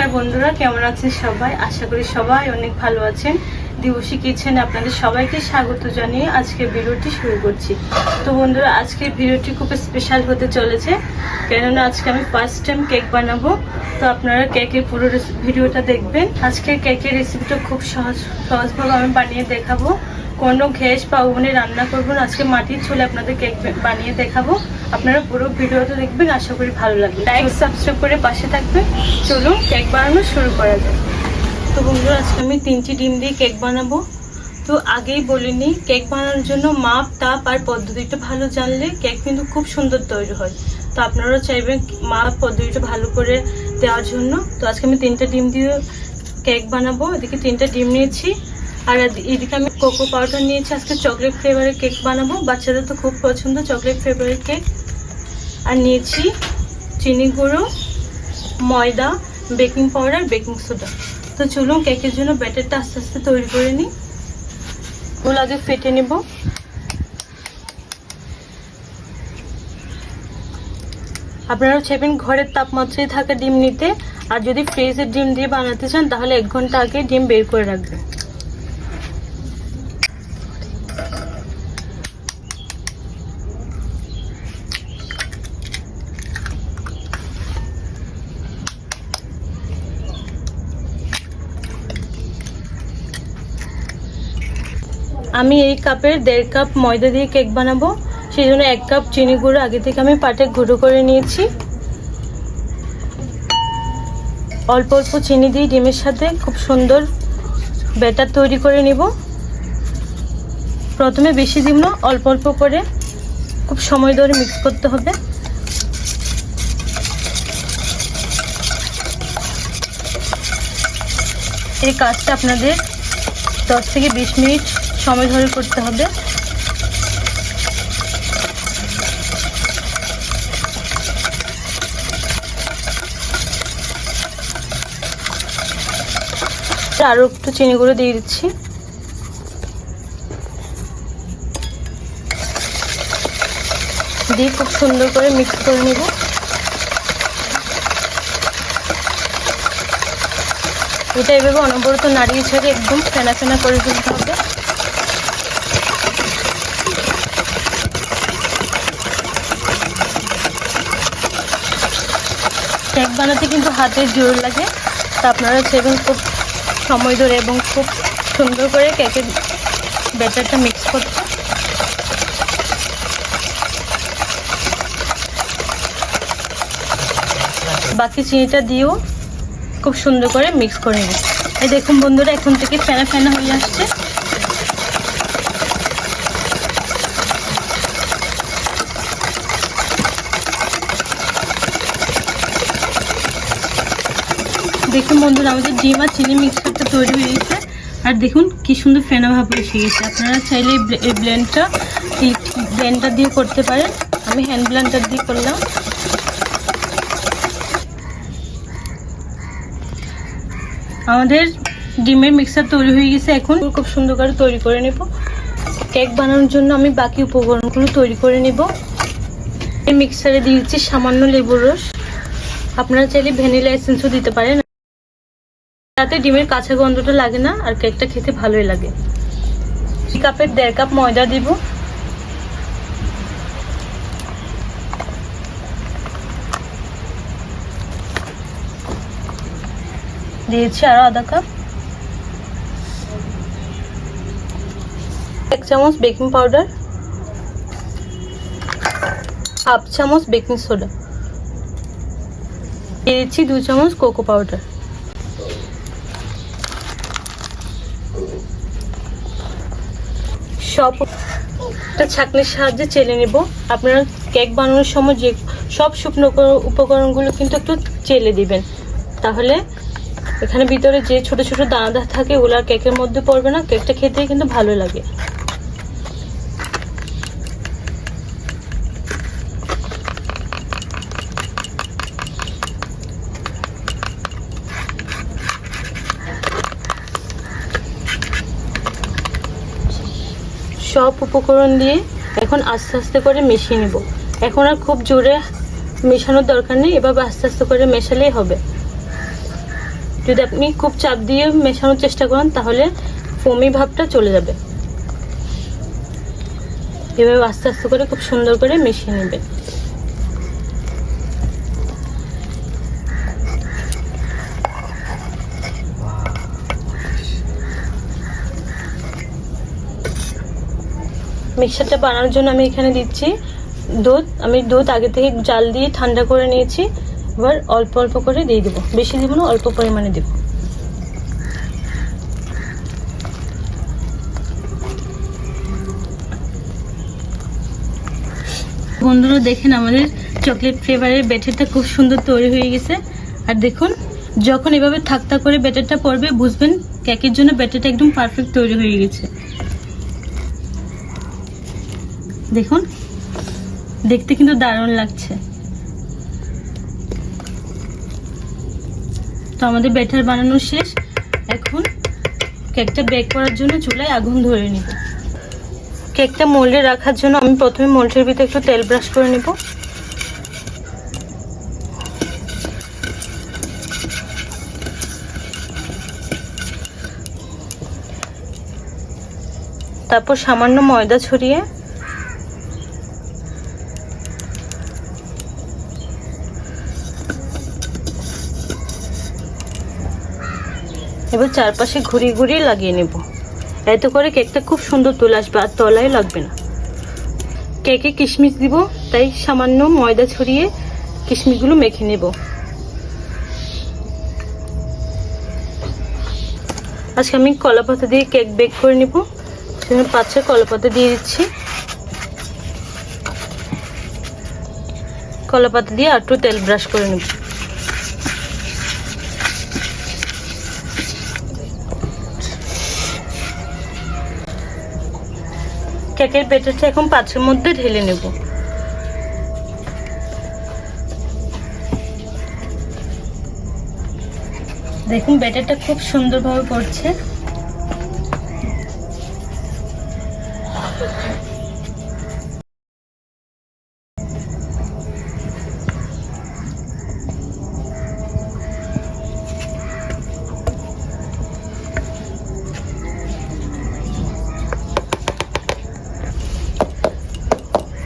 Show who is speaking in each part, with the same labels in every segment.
Speaker 1: নমস্কার বন্ধুরা কেমন আছেন সবাই? আশা করি সবাই অনেক ভালো আছেন। দিবসী কিচেনে আপনাদের সবাইকে স্বাগত জানিয়ে আজকে ভিডিওটি শুরু করছি। তো বন্ধুরা, আজকের ভিডিওটি খুব স্পেশাল হতে চলেছে, কেননা আজকে আমি ফার্স্ট টাইম কেক বানাবো। তো আপনারা কেকের পুরো ভিডিওটা দেখবেন। আজকে কেকের রেসিপিটা খুব সহজ, সহজভাবে আমি বানিয়ে দেখাবো। কোনো গ্যাস বা ওভেনে রান্না করব না, আজকে মাটির চুলে আপনাদের কেক বানিয়ে দেখাবো। আপনারা পুরো ভিডিওটা দেখবেন, আশা করি ভালো লাগবে। লাইক সাবস্ক্রাইব করে পাশে থাকবেন। চলুন কেক বানানো শুরু করা যাক। তো বন্ধুরা, আজকে আমি তিনটি ডিম দিয়ে কেক বানাবো। তো আগেই বলিনি, কেক বানানোর জন্য মাপ, তাপ আর পদ্ধতিটা ভালো জানলে কেক কিন্তু খুব সুন্দর তৈরি হয়। তো আপনারাও চাইবেন মাপ, পদ্ধতিটা ভালো করে দেওয়ার জন্য। তো আজকে আমি তিনটা ডিম দিয়ে কেক বানাবো। এদিকে তিনটা ডিম নিয়েছি। আর এদিকে আমি কোকো পাউডার নিয়েছি। আজকে চকলেট ফ্লেভারের কেক বানাবো। বাচ্চাদের তো খুব পছন্দ চকলেট ফ্লেভারের কেক। আর নিয়েছি চিনি গুঁড়ো, ময়দা, বেকিং পাউডার, বেকিং সোডা। তো চলুন কেকের জন্য ব্যাটারটা আস্তে আস্তে তৈরি করে নিই। ওগুলো আগে ফেটে নেব। আপনারা চাইবেন ঘরের তাপমাত্রায় থাকা ডিম নিতে, আর যদি ফ্রিজের ডিম দিয়ে বানাতে চান, তাহলে এক ঘণ্টা আগে ডিম বের করে রাখবেন। আমি এই কাপের দেড় কাপ ময়দা দিয়ে কেক বানাবো। সেই জন্য এক কাপ চিনি গুঁড়ো আগে থেকে আমি পাটে গুঁড়ো করে নিয়েছি। অল্প অল্প চিনি দিয়ে ডিমের সাথে খুব সুন্দর ব্যাটার তৈরি করে নিব। প্রথমে বেশি দিব না, অল্প অল্প করে। খুব সময় ধরে মিক্স করতে হবে। এই কাজটা আপনাদের দশ থেকে বিশ মিনিট সময় ধরে করতে হবে। আরও একটু চিনি গুঁড়ো দিয়ে দিচ্ছি। দিয়ে খুব সুন্দর করে মিক্স করে নেব। এটা এভাবে অনবরত নাড়িয়ে ছেড়ে একদম ফেনা ফেনা করে ফেলতে হবে। কেক বানাতে কিন্তু হাতের জোর লাগে। তা আপনারা সেরকম খুব সময় ধরে এবং খুব সুন্দর করে কেকের ব্যাটারটা মিক্স করতে বাকি চিনিটা দিয়েও খুব সুন্দর করে মিক্স করে নেব এই দেখুন বন্ধুরা, এখন থেকে ফেনা ফেনা হয়ে আসছে। দেখুন বন্ধুরা, আমাদের ডিম আর চিনি মিক্সচারটা তৈরি হয়ে গেছে। আর দেখুন কি সুন্দর ফেনা ভাব এসে গেছে। আপনারা চাইলে এই ব্লে- এই ব্লেন্ডটা ব্লেন্ডার দিয়ে করতে পারেন। আমি হ্যান্ড ব্লেন্ডার দিয়ে করলাম। আমাদের ডিমের মিক্সার তৈরি হয়ে গেছে। এখন খুব সুন্দর করে তৈরি করে নেব। কেক বানানোর জন্য আমি বাকি উপকরণগুলো তৈরি করে নেব। এই মিক্সারে দিয়েছি সামান্য লেবুর রস। আপনারা চাইলে ভ্যানিলা এসেন্সও দিতে পারেন। তাতে ডিমের কাঁচা গন্ধটা লাগে না, আর কেকটা খেতে ভালোই লাগে। কাপের দেড় কাপ ময়দা দিব। দিয়েছি আরও আধা কাপ। এক চামচ বেকিং পাউডার। হাফ চামচ বেকিং সোডা। দিয়ে দিচ্ছি দু চামচ কোকো পাউডার। সব একটা ছাঁকনির সাহায্যে চেলে নেব। আপনারা কেক বানানোর সময় যে সব শুকনো উপকরণগুলো কিন্তু একটু চেলে দিবেন। তাহলে এখানে ভিতরে যে ছোট ছোট দানাদার থাকে, ওগুলো আর কেকের মধ্যে পড়বে না। কেকটা খেতেই কিন্তু ভালো লাগে। সব উপকরণ দিয়ে এখন আস্তে আস্তে করে মিশিয়ে নেব। এখন আর খুব জোরে মেশানোর দরকার নেই, এভাবে আস্তে আস্তে করে মেশালেই হবে। যদি আপনি খুব চাপ দিয়ে মেশানোর চেষ্টা করেন, তাহলে ফমি ভাবটা চলে যাবে। এভাবে আস্তে আস্তে করে খুব সুন্দর করে মিশিয়ে নেবে মিক্সারটা বানানোর জন্য আমি এখানে দিচ্ছি দুধ। আমি দুধ আগে থেকে জাল দিয়ে ঠান্ডা করে নিয়েছি। এবার অল্প অল্প করে দিয়ে দেবো। বেশি দেবো না, অল্প পরিমাণে দেবো। বন্ধুরা, দেখেন আমাদের চকলেট ফ্লেভারের ব্যাটারটা খুব সুন্দর তৈরি হয়ে গেছে। আর দেখুন, যখন এভাবে থাকতা করে ব্যাটারটা পড়বে, বুঝবেন কেকের জন্য ব্যাটারটা একদম পারফেক্ট তৈরি হয়ে গেছে। দেখুন, দেখতে কিন্তু দারুণ লাগছে। তো আমাদের ব্যাটার বানানো শেষ। এখন কেকটা বেক করার জন্য চুলায় আগুন ধরে নিব। কেকটা মোল্ডে রাখার জন্য আমি প্রথমে মোল্ডের ভিতরে একটু তেল ব্রাশ করে নেব। তারপর সামান্য ময়দা ছড়িয়ে এবার চারপাশে ঘুরিয়ে ঘুরিয়ে লাগিয়ে নেব। এত করে কেকটা খুব সুন্দর তুলে আসবে আর তলায় লাগবে না। কেকে কিশমিশ দিব, তাই সামান্য ময়দা ছড়িয়ে কিশমিশগুলো মেখে নেব। আজকে আমি কলা পাতা দিয়ে কেক বেক করে নেব। সেখানে পাঁচটা কলা পাতা দিয়ে দিচ্ছি। কলা পাতা দিয়ে একটু তেল ব্রাশ করে নেব। কেকের ব্যাটারটা এখন পাত্রের মধ্যে ঢেলে নেব। দেখুন ব্যাটারটা খুব সুন্দরভাবে পড়ছে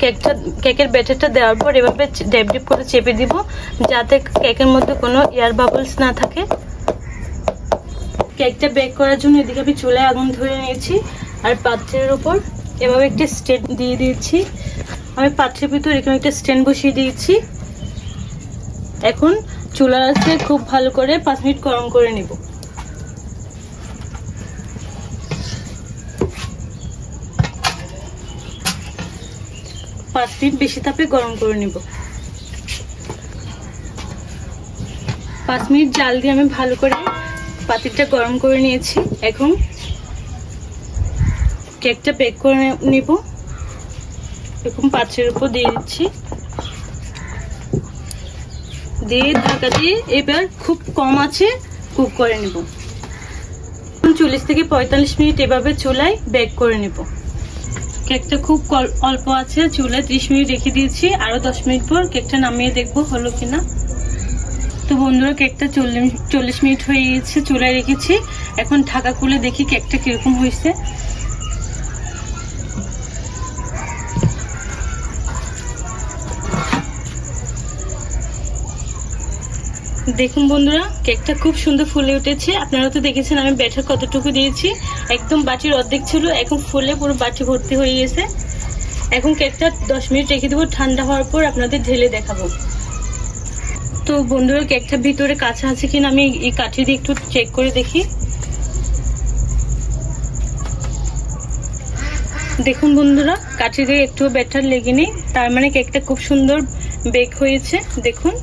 Speaker 1: কেকটা, কেকের ব্যাটারটা দেওয়ার পর এভাবে ড্যাব ডিপ করে চেপে দিব, যাতে কেকের মধ্যে কোনো এয়ার বাবলস না থাকে। কেকটা বেক করার জন্য এদিকে আমি চুলায় আগুন ধরে নিয়েছি, আর পাত্রের উপর এভাবে একটি স্ট্যান্ড দিয়ে দিয়েছি। আমি পাত্রের ভিতর এখানে একটা স্ট্যান্ড বসিয়ে দিয়েছি। এখন চুলা আছে খুব ভালো করে পাঁচ মিনিট গরম করে নেব। পাঁচ মিনিট বেশি তাপে গরম করে নিব। পাঁচ মিনিট জাল দিয়ে আমি ভালো করে পাতিলটা গরম করে নিয়েছি। এখন কেকটা বেক করে নিব। এরকম পাত্রের উপর দিয়ে দিচ্ছি। দিয়ে ঢাকা দিয়ে এবার খুব কম আছে কুক করে নেব। চল্লিশ থেকে পঁয়তাল্লিশ মিনিট এভাবে চুলায় বেক করে নেব। কেকটা খুব অল্প আছে, চুলে ত্রিশ মিনিট রেখে দিয়েছি আরও দশ মিনিট পর কেকটা নামিয়ে দেখব হলো কিনা। তো বন্ধুরা, কেকটা চল্লিশ চল্লিশ মিনিট হয়ে গেছে চুলায় রেখেছি। এখন ঢাকা খুলে দেখি কেকটা কীরকম হয়েছে। দেখুন বন্ধুরা, কেকটা খুব সুন্দর ফুলে উঠেছে। আপনারা তো দেখেছেন আমি ব্যাটার কতটুকু দিয়েছি। একদম বাটির অর্ধেক ছিল, এখন ফুলে পুরো বাটি ভর্তি হয়ে গেছে। এখন কেকটা দশ মিনিট রেখে দেবো, ঠান্ডা হওয়ার পর আপনাদের ঢেলে দেখাবো। তো বন্ধুরা, কেকটা ভিতরে কাঁচা আছে কিনা আমি এই কাঠি দিয়ে একটু চেক করে দেখি। দেখুন বন্ধুরা, কাঠি দিয়ে একটু ব্যাটার লেগে নেই। তার মানে কেকটা খুব সুন্দর বেক হয়েছে, দেখুন।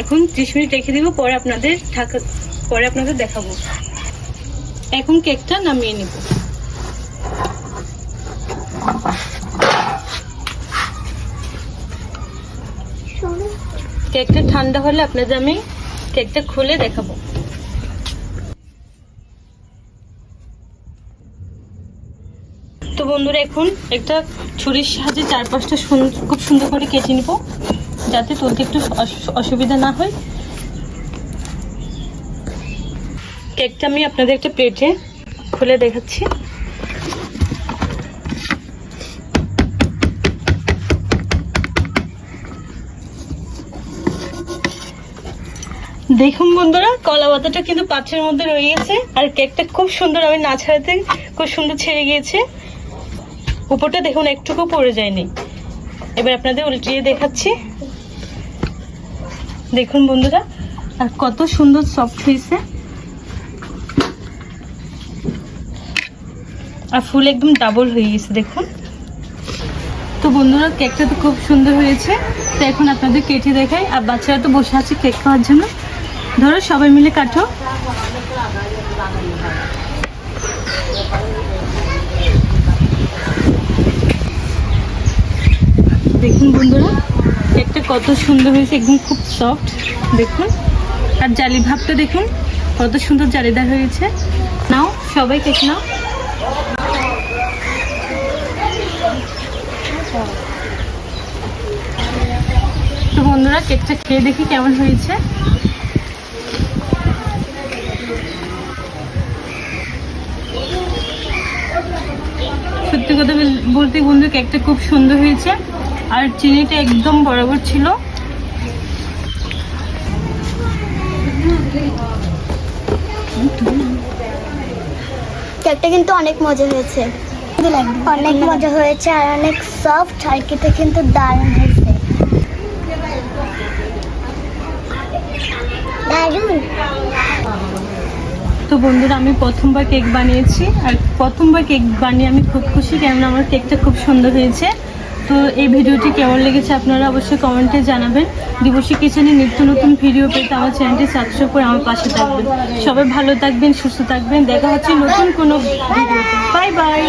Speaker 1: এখন ত্রিশ মিনিট রেখে দিব, পরে আপনাদের ঢাকা পরে আপনাদের দেখাবো। এখন কেকটা নামিয়ে নিব। কেকটা ঠান্ডা হলে আপনাদের আমি কেকটা খুলে দেখাবো। তো বন্ধুরা, এখন একটা ছুরির সাহায্যে চার পাঁচটা খুব সুন্দর করে কেটে নিব। যাতে তুলতে একটু অসুবিধা না হয়। কেকটা আমি আপনাদের একটা প্লেটে খুলে দেখাচ্ছি। দেখুন বন্ধুরা, কলা পাতাটা কিন্তু পাত্রের মধ্যে রয়েছে আর কেকটা খুব সুন্দর, আমি না ছাড়াতে খুব সুন্দর ছেড়ে গিয়েছে। উপরটা দেখুন, একটুকু পড়ে যায়নি। এবার আপনাদের উল্টিয়ে দেখাচ্ছি। দেখুন বন্ধুরা, আর কত সুন্দর সফট হয়েছে। আর ফুল একদম ডাবল হয়ে গেছে, দেখুন। তো বন্ধুরা কেকটা তো খুব সুন্দর হয়েছে। তো এখন আপনাদের কেটে দেখাই। আর বাচ্চারা তো বসে আছে কেক খাওয়ার জন্য। ধরো, সবাই মিলে কাটো। দেখুন বন্ধুরা কেকটা কত সুন্দর হয়েছে, একদম খুব সফট দেখুন। আর জালি ভাবটা দেখুন, কত সুন্দর জালিদার হয়েছে। নাও, সবাই কেক নাও। তো বন্ধুরা কেকটা খেয়ে দেখি কেমন হয়েছে। সত্যি কথা বলতে বন্ধু কেকটা খুব সুন্দর হয়েছে। আর চিনিটা একদম বরাবর ছিল।
Speaker 2: কেকটা কিন্তু অনেক মজা হয়েছে। অনেক মজা হয়েছে আর অনেক সফট আর খেতে কিন্তু দারুণ হয়েছে। দারুণ।
Speaker 1: তো বন্ধুরা আমি প্রথমবার কেক বানিয়েছি আর প্রথমবার কেক বানিয়ে আমি খুব খুশি কেননা আমার কেকটা খুব সুন্দর হয়েছে। তো এই ভিডিওটি কেমন লেগেছে আপনারা অবশ্যই কমেন্টে জানাবেন। দিবসী কিচেনে নিত্য নতুন ভিডিও পেতে আমার চ্যানেলটি সাবস্ক্রাইব করে আমার পাশে থাকবেন। সবাই ভালো থাকবেন, সুস্থ থাকবেন। দেখা হচ্ছে নতুন কোনো ভিডিওতে। Bye bye